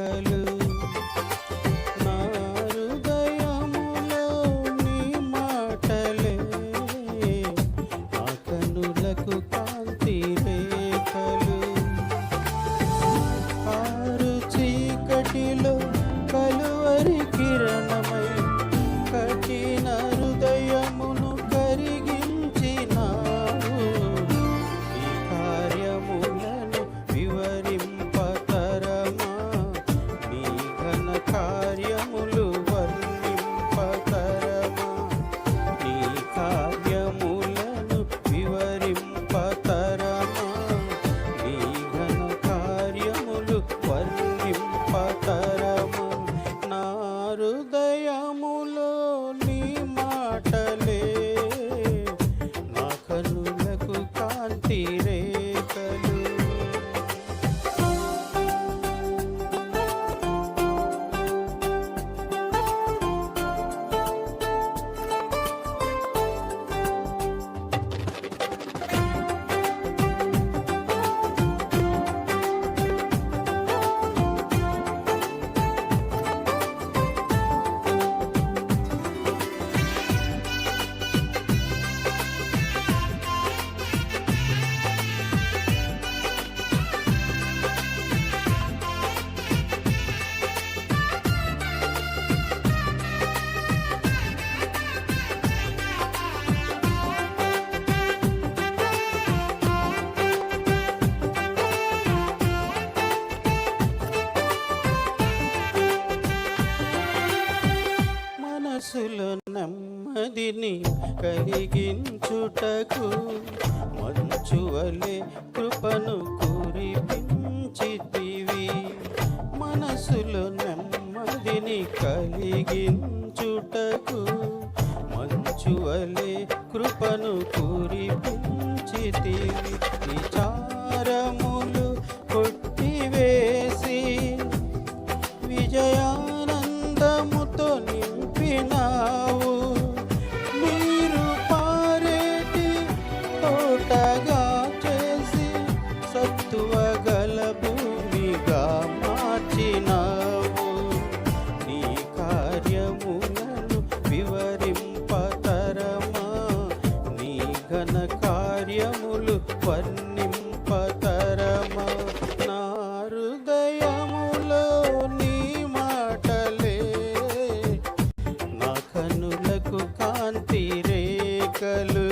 Salud. హృదయములో నీ మాటలే. మనసులో నెమ్మదిని కలిగించుటకు మంచువలే కృపను కురిపించితివి. మనసులో నెమ్మదిని కలిగించుటకు మంచువలే కృపను కురిపి ఘన కార్యములు వర్ణింపతరమ? నా హృదయములో నీ మాటలే. నా కనులకు కాంతి రేఖలు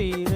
కాంతి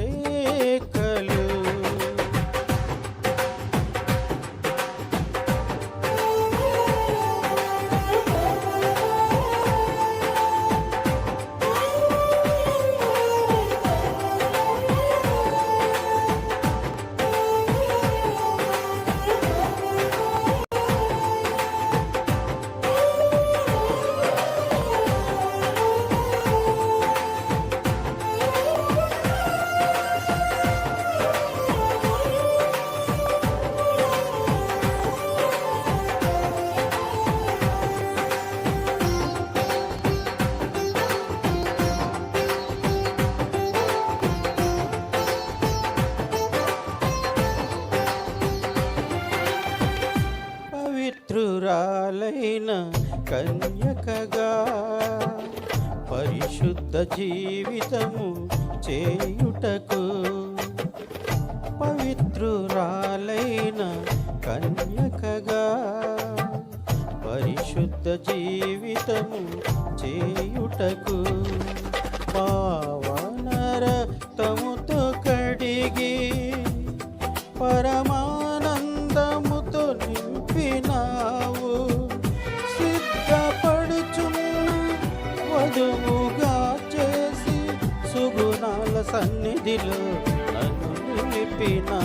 పవిత్రురాలైన కన్యకగా పరిశుద్ధ జీవితము చేయుటకు పవిత్రురాలైన కన్యకగా పరిశుద్ధ జీవితము చేయుటకు పావనరక్తముతో కడిగి పరమ వధువుగా చేసి సుగుణాల సన్నిధిలో నన్ను నిలిపినా.